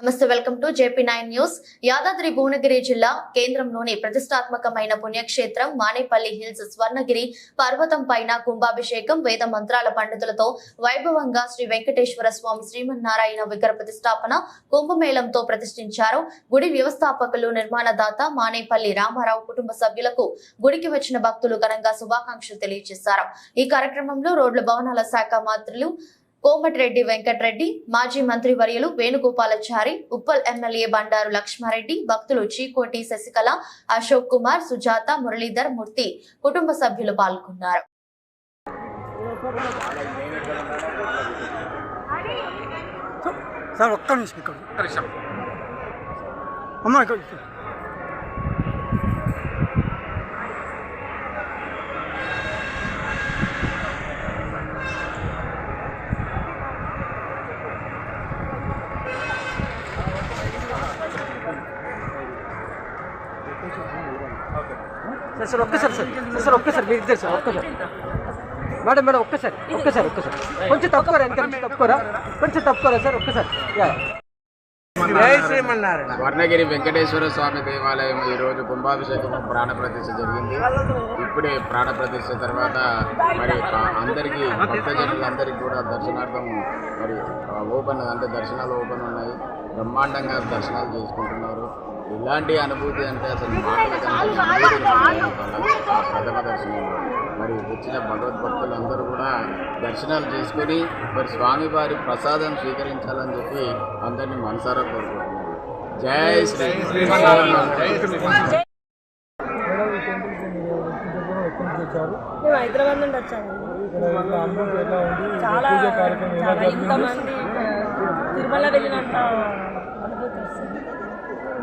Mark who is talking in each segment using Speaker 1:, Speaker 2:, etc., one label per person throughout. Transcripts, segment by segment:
Speaker 1: Namaste welcome to JP nine news. Yadadri Bhuvanagiri జిల్లా కేంద్రంలోని ప్రతిష్టాత్మకమైన పుణ్యక్షేత్రం మానేపల్లి హిల్స్ స్వర్ణగిరి పర్వతం పైన కుంభాభిషేకం వేద మంత్రాల పండితులతో వైభవంగా శ్రీ వెంకటేశ్వర స్వామి శ్రీమన్నారాయణ విగ్రహ ప్రతిష్టాపన కుంభమేళంతో ప్రతిష్ఠించారు. గుడి వ్యవస్థాపకులు నిర్మాణదాత మానేపల్లి రామారావు కుటుంబ సభ్యులకు గుడికి వచ్చిన భక్తులు ఘనంగా శుభాకాంక్షలు తెలియజేశారు. ఈ కార్యక్రమంలో రోడ్ల భవనాల శాఖ మంత్రులు కోమటిరెడ్డి వెంకటరెడ్డి మాజీ మంత్రి వర్యులు వేణుగోపాలాచారి ఉప్పల్ ఎమ్మెల్యే బండారు లక్ష్మారెడ్డి భక్తులు చీకోటి శశికళ అశోక్ కుమార్ సుజాత మురళీధర్ మూర్తి కుటుంబ సభ్యులు పాల్గొన్నారు.
Speaker 2: సార్ ఒక్క నిమిషం ఇక్కడ. అమ్మ ఇక్కడ. సార్ సార్ ఒక్కసారి సార్ సార్ సార్ ఒక్కసారి మీరు ఇద్దరు సార్ ఒక్కసారి. మేడం మేడం ఒక్కసారి ఒక్కసారి ఒక్కసారి. కొంచెం తప్పుకోరా నుంచి తప్పుకోరా? కొంచెం తప్పుకోరా సార్ ఒక్కసారి. యా. జై శ్రీమన్నారాయణ.
Speaker 3: స్వర్ణగిరి వెంకటేశ్వర స్వామి దేవాలయం ఈ రోజు కుంభాభిషేకం ప్రాణ ప్రతిష్ఠ జరిగింది. ఇప్పుడే ప్రాణ ప్రతిష్ఠ తర్వాత మరి అందరికీ భక్తజనులందరికీ కూడా దర్శనార్థం మరి ఓపెన్ అంటే దర్శనాలు ఓపెన్ ఉన్నాయి. బ్రహ్మాండంగా దర్శనాలు చేసుకుంటున్నారు ఇలాంటి అనుభూతి అంటే అసలు ఆ ప్రథమ దర్శనంలో మరి వచ్చిన భగవద్భక్తులందరూ కూడా దర్శనాలు చేసుకొని మరి స్వామివారి ప్రసాదం స్వీకరించాలని చెప్పి అందరినీ మనసారా కోరుకుంటున్నారు జై శ్రీ
Speaker 4: మేము హైదరాబాద్ నుండి వచ్చామండి చాలా చాలా ఇంతమంది తిరుమల వెళ్ళినంత అనుభూతి వస్తుంది.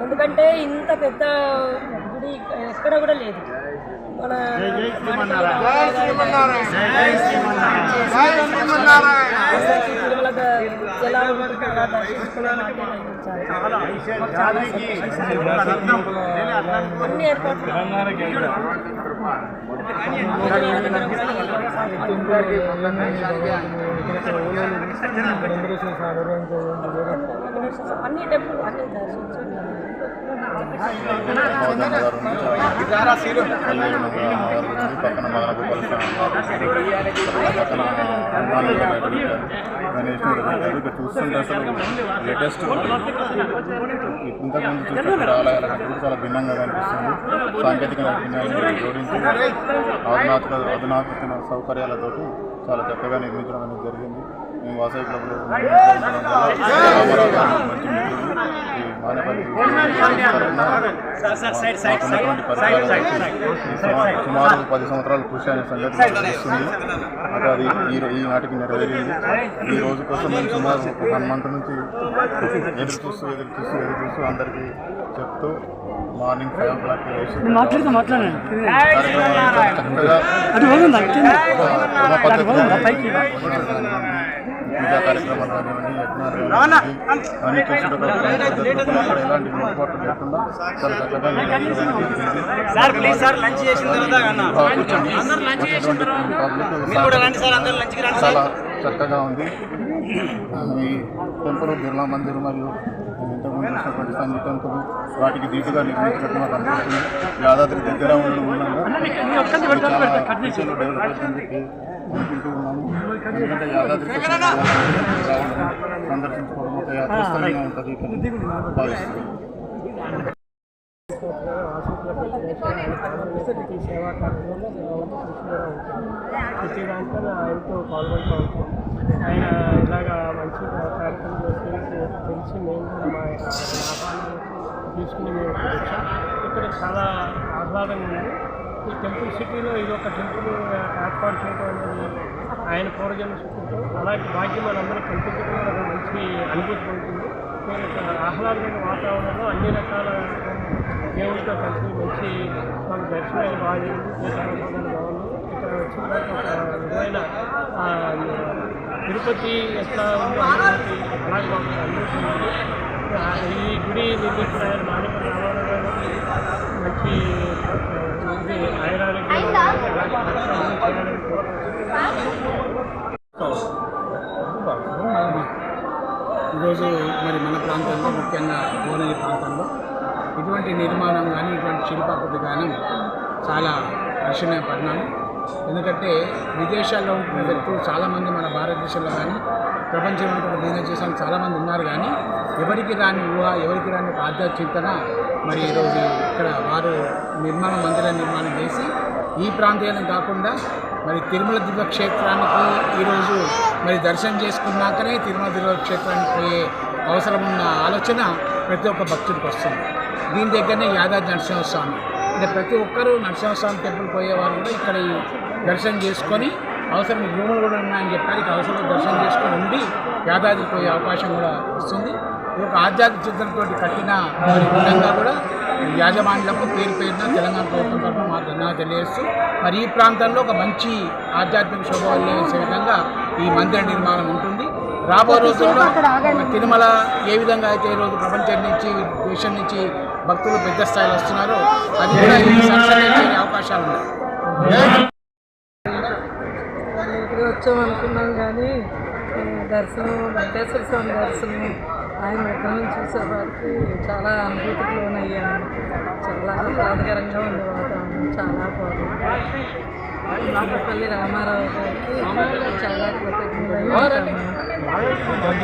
Speaker 4: ఎందుకంటే ఇంత పెద్ద గుడి ఎక్కడ కూడా లేదు. మన తిరుమల ఎలా ఉంటుంది దర్శించుకునే అన్ని ఏర్పాట్లు అన్ని టెంపుల్ అన్ని దర్శించండి
Speaker 5: పక్కన మదనగోపాల పక్కన హనుమాన్ గణేష్ ఇక చూస్తుంటే అసలు లేటెస్ట్ ఇంతకుముందు చూస్తే ఆలయాల కంటే చాలా భిన్నంగా కనిపిస్తుంది సాంకేతిక నైపుణ్యాలను జోడించి అధునాతక అధునాతన సౌకర్యాలతోటి చాలా చక్కగా నిర్మించడం అనేది జరిగింది మేము వాసవి క్లబ్లో సుమారు- పది సంవత్సరాలు కృషి అనే సంగతి తెలుస్తుంది. అది అది ఈ ఈ నాటికి నెరవేరింది. ఈ రోజు కోసం మేము సుమారు వన్ మంత్ నుంచి ఎదురు చూస్తూ ఎదురు చూస్తూ ఎదురు చూస్తూ అందరికీ చెప్తూ మార్నింగ్ ఫైవ్ ఓ క్లాక్
Speaker 2: మాట్లాడుతూ మాట్లాడండి.
Speaker 5: చక్కగా పద్ధతిలో పూజా కార్యక్రమాలు కానివ్వండి యజ్ఞాలు కానివ్వండి చూసేటప్పుడు ఎలాంటి లోటుపాట్లు లేకుండా చాలా చక్కగా.
Speaker 2: సార్ ప్లీజ్ సార్ లంచ్ చేసిన తర్వాత
Speaker 5: చాలా చక్కగా ఉంది. ఈ టెంపుల్ బిర్లా మందిర్ మరియు ఇంతకుముందు చూసినటువంటి టెంపుల్ వాటికి దీటుగా నిర్మించినట్టు మాకు అనిపిస్తుంది. యాదాద్రి దగ్గర ఉండడం ఫ్యూచర్లో డెవలప్ ఎందుకంటే యాదాద్రి సందర్శించుకోవడం ఒక యాత్రాస్థలంగా ఉంటుంది భావిస్తున్నాను
Speaker 6: ప్రతి సేవా కార్యక్రమంలో ఉంటుంది ప్రతి దాంట్లో ఆయనతో పాల్గొంటూ ఉంటాం ఆయన ఇలాగా మంచి కార్యక్రమం చేసి తెలిసి మేము కూడా మా లాభాన్ని తీసుకుని మేము ఇక్కడ చాలా ఆహ్లాదంగా ఉంది. ఈ టెంపుల్ సిటీలో ఇది ఒక టెంపుల్ ఏర్పాటు చేయడం అనేది ఆయన పూర్వజన్మ శక్తితో అలాంటి భాగ్యం మనందరూ కల్పించడం కూడా మంచి అనుభూతి ఉంటుంది నేను ఆహ్లాదమైన వాతావరణంలో అన్ని రకాల దేవుడితో కలిసి మంచి మాకు దర్శనాలు బాగా జరిగింది దీపారాధనలు బాగుంది ఇక్కడ వచ్చిన ఒక విధమైన తిరుపతి ఎట్లా ఉందో అలాగే మాకు అనుభూతి ఈ గుడి నిర్మించిన ఆయన మాణిక రామారావు మంచి
Speaker 7: ముఖ్యంగా భువనగిరి ప్రాంతంలో ఇటువంటి నిర్మాణం కానీ ఇటువంటి శిల్పాకృతి కానీ చాలా హర్షణీయ పరిణామం. ఎందుకంటే విదేశాల్లో ఉంటున్న వ్యక్తులు చాలామంది మన భారతదేశంలో కానీ ప్రపంచంలో ఉంటున్న బిజినెస్ చేసిన చాలామంది ఉన్నారు కానీ ఎవరికి రాని ఊహ ఎవరికి రాని ఒక ఆధ్యాత్మిక చింతన మరి ఈరోజు ఇక్కడ వారు నిర్మాణ మందిర నిర్మాణం చేసి ఈ ప్రాంతీయం కాకుండా మరి తిరుమల దివ్యక్షేత్రానికి ఈరోజు మరి దర్శనం చేసుకున్నాకనే తిరుమల దివ్యక్షేత్రానికి పోయే అవసరం ఉన్న ఆలోచన ప్రతి ఒక్క భక్తుడికి వస్తుంది. దీని దగ్గరనే యాదాద్రి నరసింహస్వామి. అంటే ప్రతి ఒక్కరూ నరసింహస్వామి టెంపుల్ పోయేవారు కూడా ఇక్కడ ఈ దర్శనం చేసుకొని అవసరం రూములు కూడా ఉన్నాయని చెప్పారు అవసరం దర్శనం చేసుకొని ఉండి యాదాద్రి పోయే అవకాశం కూడా వస్తుంది. ఒక ఆధ్యాత్మిక చిత్రంతో కట్టిన మరి విధంగా కూడా యాజమాన్యులకు పేరు పేరున తెలంగాణ ప్రభుత్వం తరఫున మా ధన్యవాదాలు తెలియజేస్తూ మరి ఈ ప్రాంతంలో ఒక మంచి ఆధ్యాత్మిక శోభ విధంగా ఈ మందిర నిర్మాణం ఉంటుంది. రాబో రోజుల్లో తిరుమల ఏ విధంగా అయితే ఈరోజు ప్రపంచం నుంచి దేశం నుంచి భక్తులు పెద్ద స్థాయిలో వస్తున్నారో అది కూడా ఈ సంస్థలో చేరే అవకాశాలు ఉన్నాయి.
Speaker 8: వచ్చాం అనుకున్నాం కానీ దర్శనం వెంకటేశ్వర స్వామి దర్శనం ఆయన విగ్రహం చూసేవారికి చాలా అనుభూతికి లోనయ్యాను చాలా ఆహ్లాదకరంగా ఉంది వాతావరణం చాలా బాగుంది. రామారావు గారికి చాలా కృతజ్ఞతలు கொஞ்சம்